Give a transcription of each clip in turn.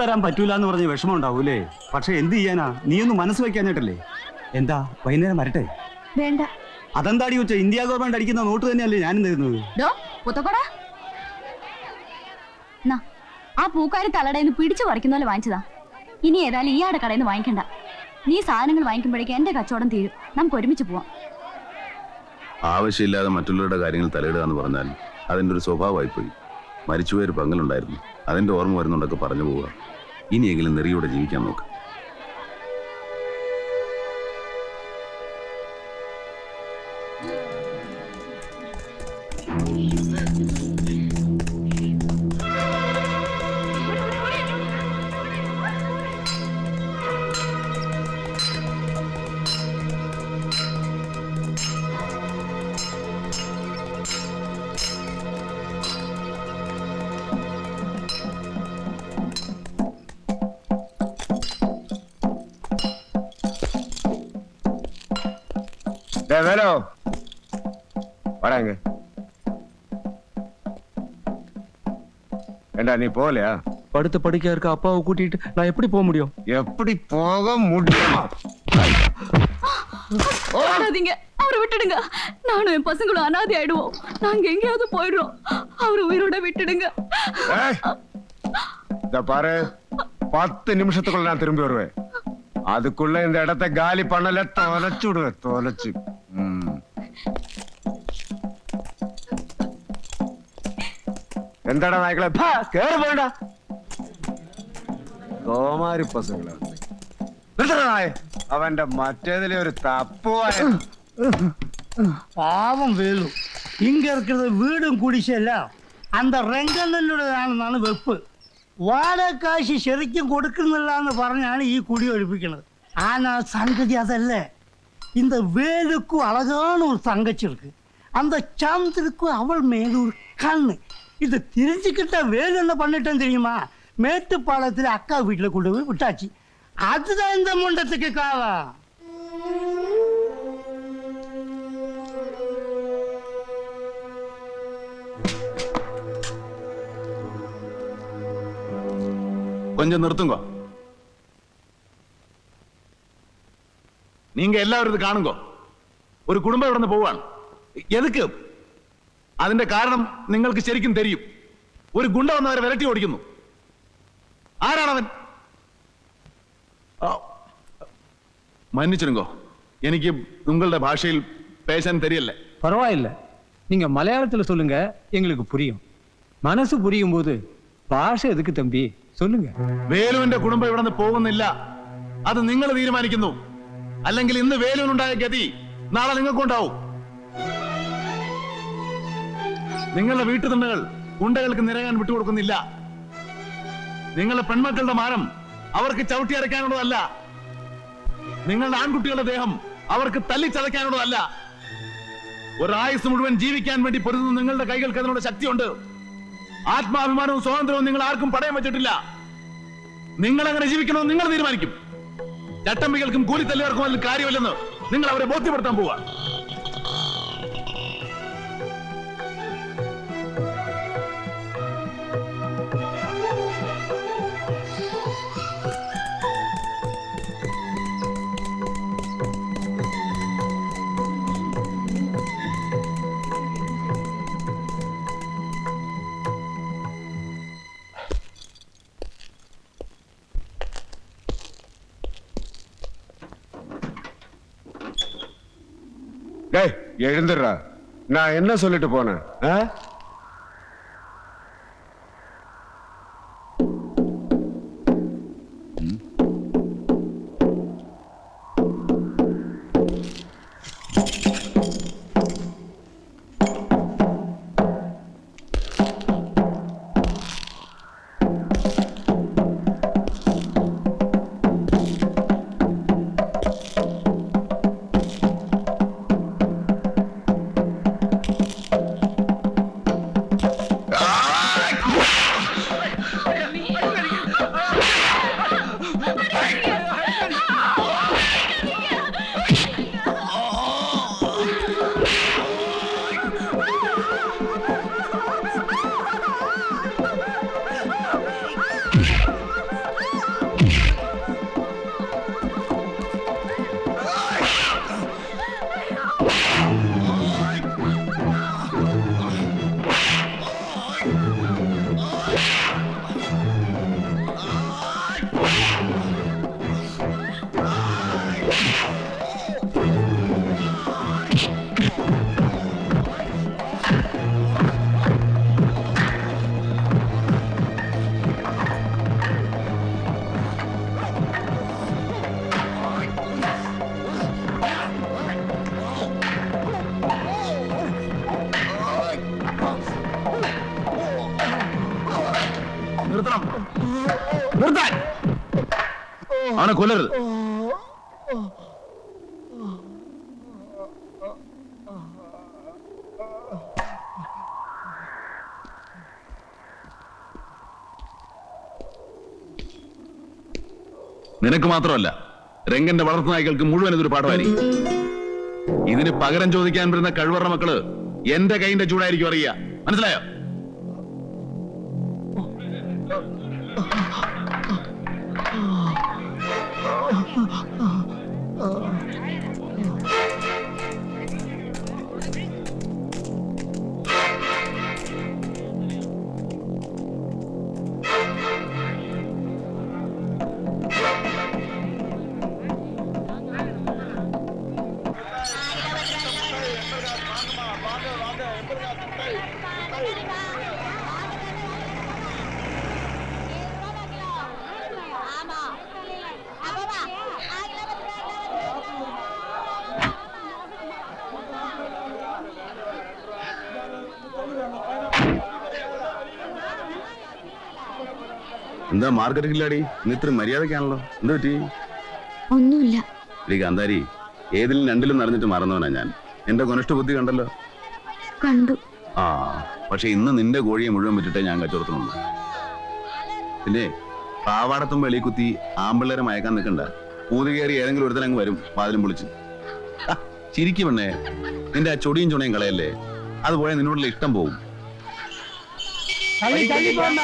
തരാൻ പറ്റൂല എന്ന് പറഞ്ഞ് വിഷമം ഉണ്ടാവൂലേ പക്ഷെ എന്ത് ചെയ്യാനാ? നീ ഒന്ന് മനസ്സ് വെക്കാഞ്ഞിട്ടല്ലേ? എന്താ വൈകുന്നേരം വരട്ടെ? വേണ്ട. അതെന്താടി വെച്ച ഇന്ത്യ ഗവൺമെന്റ് അടിക്കുന്ന നോട്ട് തന്നെയല്ലേ ഞാനും തരുന്നത് നാ, ആ പൂക്കാരി തലടയിൽ പിടിച്ചു പറിക്കുന്ന പോലെ വാങ്ങിച്ചതാ. ഇനി ഏതായാലും ഇയാളുടെ കടയിൽ നിന്ന് വാങ്ങിക്കണ്ട. നീ സാധനങ്ങൾ വാങ്ങിക്കുമ്പോഴേക്കും എന്റെ കച്ചവടം തീരും. നമുക്ക് ഒരുമിച്ച് പോവാം. ആവശ്യമില്ലാതെ മറ്റുള്ളവരുടെ കാര്യങ്ങൾ തലയിടുക എന്ന് പറഞ്ഞാൽ അതിന്റെ ഒരു സ്വഭാവമായി പോയി മരിച്ചുപോയൊരു പങ്കലുണ്ടായിരുന്നു അതിന്റെ ഓർമ്മ വരുന്നുണ്ടൊക്കെ പറഞ്ഞു പോവുക. ഇനിയെങ്കിലും നെറിയോടെ ജീവിക്കാൻ നോക്ക്. வேலு. வாடாங்க ஏண்டா நீ போகலையா? படுத்த படுக்கையா இருக்க அப்பாவை கூட்டிட்டு நான் எப்படி போக முடியும்? எப்படி போக முடியும்? விடாதீங்க அவரை விட்டுடுங்க. நானும் என் பசங்களும் அனாதை ஆயிடுவோம். நாங்க எங்கேயாவது போயிடுறோம். அவரை உயிரோட விட்டுடுங்க. பாரு. பத்து நிமிஷத்துக்குள்ள நான் திரும்பி வருவேன். அதுக்குள்ள இந்த இடத்தை காலி பண்ணல தொலைச்சு விடுவேன் தொலைச்சு ம். എന്തടാ നായ്ക്കളെ ഭാ, കേറി പോണ്ട കോമാരി പസങ്ങളെ നിർത്തടാ നായ അവന്റെ മറ്റേതിലെ ഒരു തപ്പുവായ பாவம் வேலு இங்க இருக்கிறது வீடும் குடிசெல்லாம் அந்த രംഗണ്ണനുടേതാണെന്നാണ് വെപ്പ് വാടക കാശ് ശരിക്കും കൊടുക്കുന്നില്ലാന്ന് പറഞ്ഞാണ് ഈ കുടി ഒഴിപ്പിക്കുന്നത് ആന സംഗതി അതല്ലേ இந்த வேலுக்கும் அழகான ஒரு தங்கச்சி இருக்கு அந்த சந்திரக்கும் அவள் மேல ஒரு கண்ணு இது தெரிஞ்சுக்கிட்ட வேலு என்ன பண்ணிட்டேன்னு தெரியுமா மேட்டுப்பாளையத்தில் அக்கா வீட்டில் கொண்டு போய் விட்டாச்சு அதுதான் இந்த முண்டத்துக்கு காலம் கொஞ்சம் நிறுத்துங்க നിങ്ങ എല്ലാവരും ഇത് കാണുങ്കോ? ഒരു കുടുംബം ഇവിടെ നിന്ന് പോവാണ്. എതുക്ക്? അതിന്റെ കാരണം നിങ്ങൾക്ക് ശരിക്കും தெரியும் ഒരു ഗുണ്ട വന്നവരെ വിരട്ടി ഓടിക്കുന്നു. ആരാണവൻ? മന്നിച്ചിരുങ്കോ? എനിക്ക് നിങ്ങളുടെ ഭാഷയിൽ പേശാൻ തെരിയല്ലേ? பரவாயில்லை നിങ്ങൾ മലയാളത്തിൽ சொல்லுங்க எங்களுக்கு புரியும் മനസ്സ് புரியும் ഭാഷ എതുക്ക് തമ്പി? സൊല്ലുങ്ക. വേലുവിന്റെ കുടുംബം ഇവിടെ നിന്ന് പോകുന്നില്ല. അത് നിങ്ങൾ തീരുമാനിക്കുന്നു. അല്ലെങ്കിൽ ഇന്ന് വേലുവിനുണ്ടായ ഗതി നാളെ നിങ്ങൾക്കുണ്ടാവും. നിങ്ങളുടെ വീട്ടുതണ്ടകൾ ഗുണ്ടകൾക്ക് നിരകാൻ വിട്ടുകൊടുക്കുന്നില്ല. നിങ്ങളുടെ പെൺമക്കളുടെ മാനം അവർക്ക് ചവിട്ടി അരയ്ക്കാനുള്ളതല്ല. നിങ്ങളുടെ ആൺകുട്ടികളുടെ ദേഹം അവർക്ക് തല്ലിച്ചതയ്ക്കാനുള്ളതല്ല. ഒരായുസ് മുഴുവൻ ജീവിക്കാൻ വേണ്ടി പൊരുതുന്ന നിങ്ങളുടെ കൈകൾക്ക് അതിനുള്ള ശക്തിയുണ്ട്. ആത്മാഭിമാനവും സ്വാതന്ത്ര്യവും നിങ്ങൾ ആർക്കും പടയം വെച്ചിട്ടില്ല. നിങ്ങൾ അങ്ങനെ ജീവിക്കണമെന്ന് നിങ്ങൾ തീരുമാനിക്കും. ചട്ടമ്പികൾക്കും കൂലിത്തല്ലുകാർക്കും അതിൽ കാര്യമില്ലെന്ന് നിങ്ങൾ അവരെ ബോധ്യപ്പെടുത്താൻ പോവാ எழுந்துடுறா. நான் என்ன சொல்லிட்டு போனேன் ஆ? നിർത്താൻ. ആണ് കൊല്ലരുത്. നിനക്ക് മാത്രമല്ല രംഗന്റെ വളർത്തു നായ്ക്കൾക്ക് മുഴുവൻ ഇതൊരു പാഠമായി ഇതിന് പകരം ചോദിക്കാൻ വരുന്ന കഴിവറ മക്കൾ എന്റെ കൈന്റെ ചൂടായിരിക്കും അറിയുക. മനസ്സിലായോ? എന്താ മാർക്കറ്റില്ലാടി ഇന്ന് ഇത്ര മര്യാദക്കാണല്ലോ എന്താ പറ്റി? ഒന്നുമില്ല. എടി കാന്താരി ഏതിലും രണ്ടിലും നിറഞ്ഞിട്ട് മറന്നവനാ ഞാൻ. എന്റെ കൊനിഷ്ഠ ബുദ്ധി കണ്ടല്ലോ. കണ്ടു. ആ പക്ഷെ ഇന്ന് നിന്റെ കോഴിയെ മുഴുവൻ വിട്ടിട്ടേ ഞാൻ കച്ചവടത്തിനുണ്ട് പിന്നെ പാവാടത്തും വെളി കുത്തി ആമ്പിള്ളേരെ മയക്കാൻ നിൽക്കണ്ട. പൂതി കയറി ഏതെങ്കിലും ഒരുത്തൻ അങ്ങ് വരും വാതിലും പൊളിച്ച്. ആ, പെണ്ണേ. നിന്റെ ആ ചൊടിയും ചുണയും കളയല്ലേ? അതുപോലെ നിന്നോടുള്ള ഇഷ്ടം പോകും തള്ളി തള്ളി പോണ്ട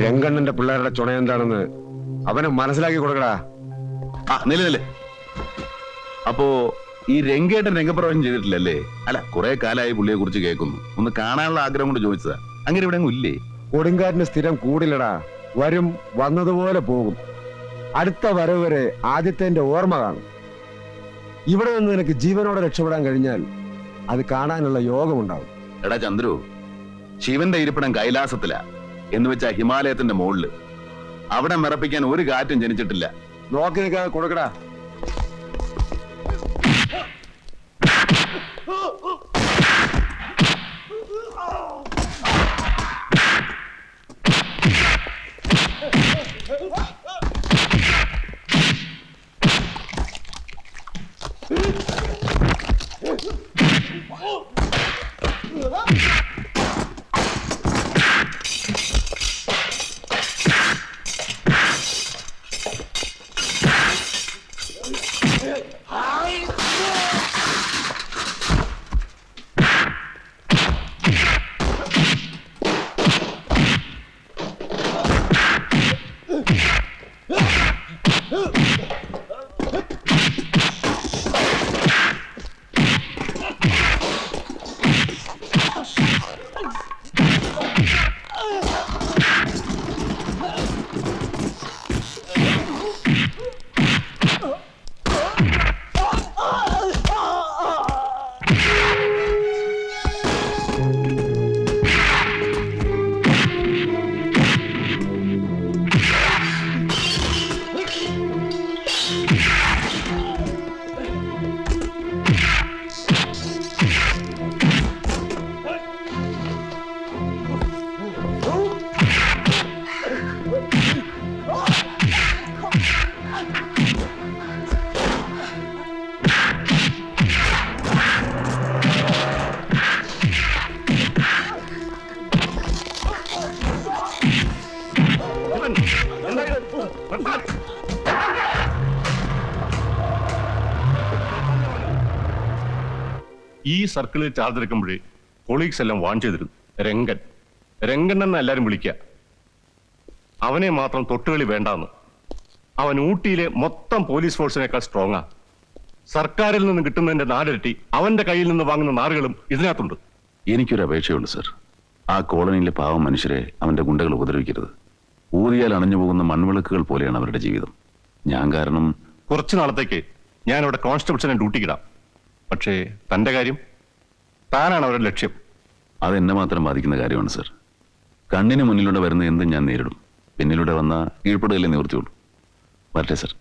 രംഗണ്ണന്റെ പിള്ളേരുടെ ചുണ എന്താണെന്ന് അവനെ മനസ്സിലാക്കി കൊടുക്കടാ. ആ നില നില അപ്പോ ഈ രംഗേട്ടൻ രംഗപ്രവേശം ചെയ്തിട്ടില്ലല്ലേ? അല്ല കുറെ കാലമായി പുള്ളിയെ കുറിച്ച് കേൾക്കുന്നു. ഒന്ന് കാണാനുള്ള ആഗ്രഹം കൊണ്ട് ചോദിച്ചതാ. അങ്ങനെ ഇവിടെ അങ്ങ് ഇല്ലേ? കൊടുങ്കാറ്റിന് സ്ഥിരം കൂടില്ലടാ. വരും വന്നതുപോലെ പോകും. അടുത്ത വരവ് വരെ ആദ്യത്തെ ഓർമ്മ കാണും. ഇവിടെ നിന്ന് നിനക്ക് ജീവനോടെ രക്ഷപ്പെടാൻ കഴിഞ്ഞാൽ അത് കാണാനുള്ള യോഗമുണ്ടാവും. എടാ ചന്ദ്രു ശിവന്റെ ഇരിപ്പിടം കൈലാസത്തില. എന്ന് വെച്ചാ ഹിമാലയത്തിന്റെ മുകളിൽ അവിടെ മറപ്പിക്കാൻ ഒരു കാറ്റും ജനിച്ചിട്ടില്ല. നോക്കി നിൽക്കാതെ കൊടുക്കടാ. it. ഈ സർക്കിളിൽ ചാർജ് എടുക്കുമ്പോഴേ കൊളീഗ്സ് എല്ലാം വാൺ ചെയ്തിരുന്നു. രംഗൻ. രംഗൻ എന്ന് എല്ലാരും വിളിക്കുക. അവനെ മാത്രം തൊട്ടുകളി വേണ്ടാന്ന്. അവൻ ഊട്ടിയിലെ മൊത്തം പോലീസ് ഫോഴ്സിനേക്കാൾ സ്ട്രോങ്ങാ സർക്കാരിൽ നിന്ന് കിട്ടുന്നതിന്റെ നാലിരട്ടി അവന്റെ കയ്യിൽ നിന്ന് വാങ്ങുന്ന നാറുകളും ഇതിനകത്തുണ്ട്. എനിക്കൊരു അപേക്ഷയുണ്ട് സർ ആ കോളനിയിലെ പാവം മനുഷ്യരെ അവന്റെ ഗുണ്ടകൾ ഉപദ്രവിക്കരുത്. ഊതിയാൽ അണഞ്ഞു പോകുന്ന മൺവിളക്കുകൾ പോലെയാണ് അവരുടെ ജീവിതം. ഞാൻ കാരണം കുറച്ചു നാളത്തേക്ക് ഞാൻ അവിടെ കോൺസ്റ്റബിൾസിനെ ഡ്യൂട്ടിക്കിടാം പക്ഷേ തന്റെ കാര്യം താനാണ് അവരുടെ ലക്ഷ്യം. അത് എന്നെ മാത്രം ബാധിക്കുന്ന കാര്യമാണ് സർ. കണ്ണിന് മുന്നിലൂടെ വരുന്ന എന്തും ഞാൻ നേരിടും. പിന്നിലൂടെ വന്ന കീഴ്പ്പെടുകയല്ലേ നിവൃത്തിയുള്ളൂ. വരട്ടെ സർ.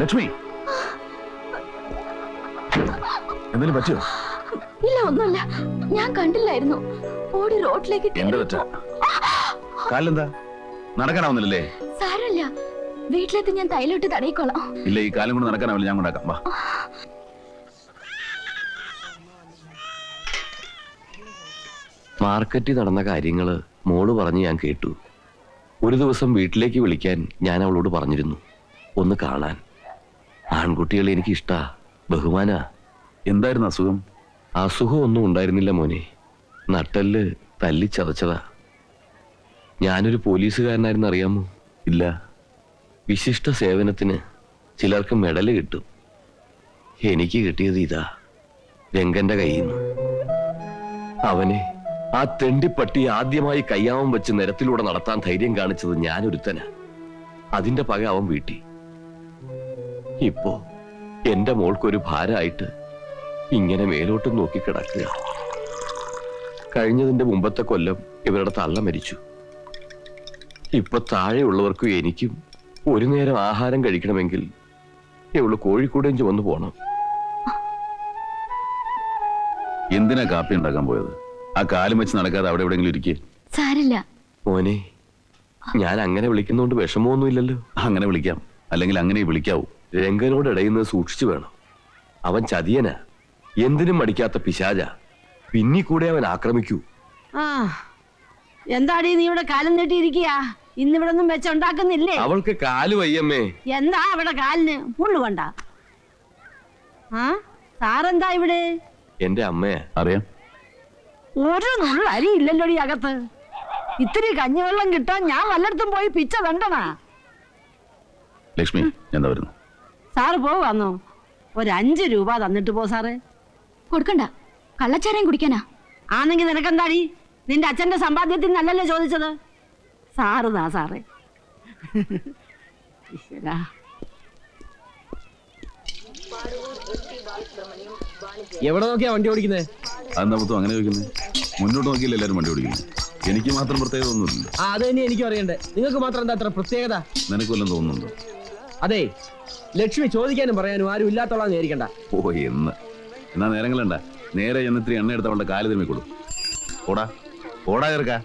ലക്ഷ്മി! എന്തെങ്കിലും പറ്റിയോ? ഒന്നുമില്ല. ഞാൻ കണ്ടില്ലായിരുന്നു. ഓടി റോഡിലേക്ക് എന്റെ തെറ്റ? കാലെന്താ നടക്കാനാവുന്നില്ലല്ലേ? സാരമില്ല. വീട്ടിലെത്തി ഞാൻ തൈലിട്ട് തടയിക്കോളാം. ഇല്ല ഈ കാലം കൊണ്ട് നടക്കാനാവില്ല. ഞാൻ കൊണ്ടാക്കാം വാ. മാർക്കറ്റിൽ നടന്ന കാര്യങ്ങൾ മോൾ പറഞ്ഞ് ഞാൻ കേട്ടു. ഒരു ദിവസം വീട്ടിലേക്ക് വിളിക്കാൻ ഞാൻ അവളോട് പറഞ്ഞിരുന്നു. ഒന്ന് കാണാൻ. ആൺകുട്ടികളെ എനിക്ക് ഇഷ്ടാ ബഹുമാന. എന്തായിരുന്നു അസുഖം? അസുഖം ഒന്നും ഉണ്ടായിരുന്നില്ല മോനെ. നട്ടൽ തല്ലിച്ചതച്ചതാ ഞാനൊരു പോലീസുകാരനായിരുന്നു അറിയാമോ? ഇല്ല. വിശിഷ്ട സേവനത്തിന് ചിലർക്ക് മെഡൽ കിട്ടും. എനിക്ക് കിട്ടിയത് ഇതാ. രംഗന്റെ കയ്യിൽ നിന്ന്. അവനെ ആ തെണ്ടിപ്പട്ടി ആദ്യമായി കയ്യാമം വെച്ച് നിരത്തിലൂടെ നടത്താൻ ധൈര്യം കാണിച്ചത് ഞാനൊരുത്തനാ. അതിന്റെ പക അവൻ വീട്ടി. ഇപ്പോ എന്റെ മോൾക്കൊരു ഭാരമായിട്ട് ഇങ്ങനെ മേലോട്ട് നോക്കി കിടക്കുക. കഴിഞ്ഞതിന്റെ മുമ്പത്തെ കൊല്ലം ഇവരുടെ തള്ള മരിച്ചു. ഇപ്പൊ താഴെയുള്ളവർക്കും എനിക്കും ഒരു നേരം ആഹാരം കഴിക്കണമെങ്കിൽ ഇവൾ കോഴിക്കോടും ചുമന്നു പോണം. എന്തിനാ കാപ്പി ഉണ്ടാക്കാൻ പോയത്? ആ കാലം വെച്ച് നടക്കാതെ അവിടെ എവിടെങ്കിലും ഇരിക്കേ? സാരില്ല. മോനെ ഞാൻ അങ്ങനെ വിളിക്കുന്നോണ്ട് വിഷമമൊന്നുമില്ലല്ലോ. അങ്ങനെ വിളിക്കാം. അല്ലെങ്കിൽ അങ്ങനെ വിളിക്കാവൂ. രംഗനോട് ഇടയുന്നത് സൂക്ഷിച്ചു വേണം. അവൻ ചതിയനാ. എന്തിനും മടിക്കാത്ത പിശാച പിന്നി കൂടെ അവൻ ആക്രമിക്കൂ. ആ എന്താടി നീ ഇവിടെ കാലം നീട്ടിയിരിക്കുക ഇന്നിവിടെ ഒന്നും വെച്ചുണ്ടാക്കുന്നില്ലേ അവൾക്ക് കാൽ വയ്യമ്മേ. എന്താ അവിടെ കാലിന്? മുള്ളു കൊണ്ട. ആ സാറെന്താ ഇവിടെ? എന്റെ അമ്മയെ. അറിയാം. ഒരു നുള്ള അരി ഇല്ലല്ലോടി അകത്ത്. ഇത്തിരി കഞ്ഞിവെള്ളം കിട്ടാൻ ഞാൻ വല്ലയിടത്തും പോയി പിച്ച വേണ്ടണാ ലക്ഷ്മി എന്താ വരുന്നു. സാറ് പോവാന്നോ? ഒരു അഞ്ച് രൂപ തന്നിട്ട് പോ സാറേ. കൊടുക്കണ്ട. കള്ളച്ചാരം കുടിക്കാനാ. ആണെങ്കിൽ നിനക്കെന്താടി? നിന്റെ അച്ഛന്റെ സമ്പാദ്യത്തിൽ നല്ലല്ലേ ചോദിച്ചത്? സാറ് താ സാറേ. ഈശ്വരാ. എവിടെ നോക്കിയാ വണ്ടി ഓടിക്കുന്നത് അതെന്താ മൊത്തം അങ്ങനെ ചോദിക്കുന്നത് മുന്നോട്ട് നോക്കിയില്ല എല്ലാരും വണ്ടി ഓടിക്കുന്നത് എനിക്ക് മാത്രം പ്രത്യേകത ഒന്നുമില്ല ആ അത് തന്നെ എനിക്കും അറിയണ്ടേ. നിങ്ങൾക്ക് മാത്രം എന്താ അത്ര പ്രത്യേകത? നിനക്ക് വല്ലതും തോന്നുന്നുണ്ടോ? അതെ ലക്ഷ്മി ചോദിക്കാനും പറയാനും ആരും ഇല്ലാത്തോളാന്ന് വിചാരിക്കണ്ട. ഓ എന്ന്. എന്നാ നേരങ്ങളണ്ട. നേരെ ചെന്നിത്തിരി എണ്ണ എടുത്ത് അവളുടെ കാൽ തിരുമ്മിക്കൊള്ളു ഓടാ ഓടാ ചേർക്കാ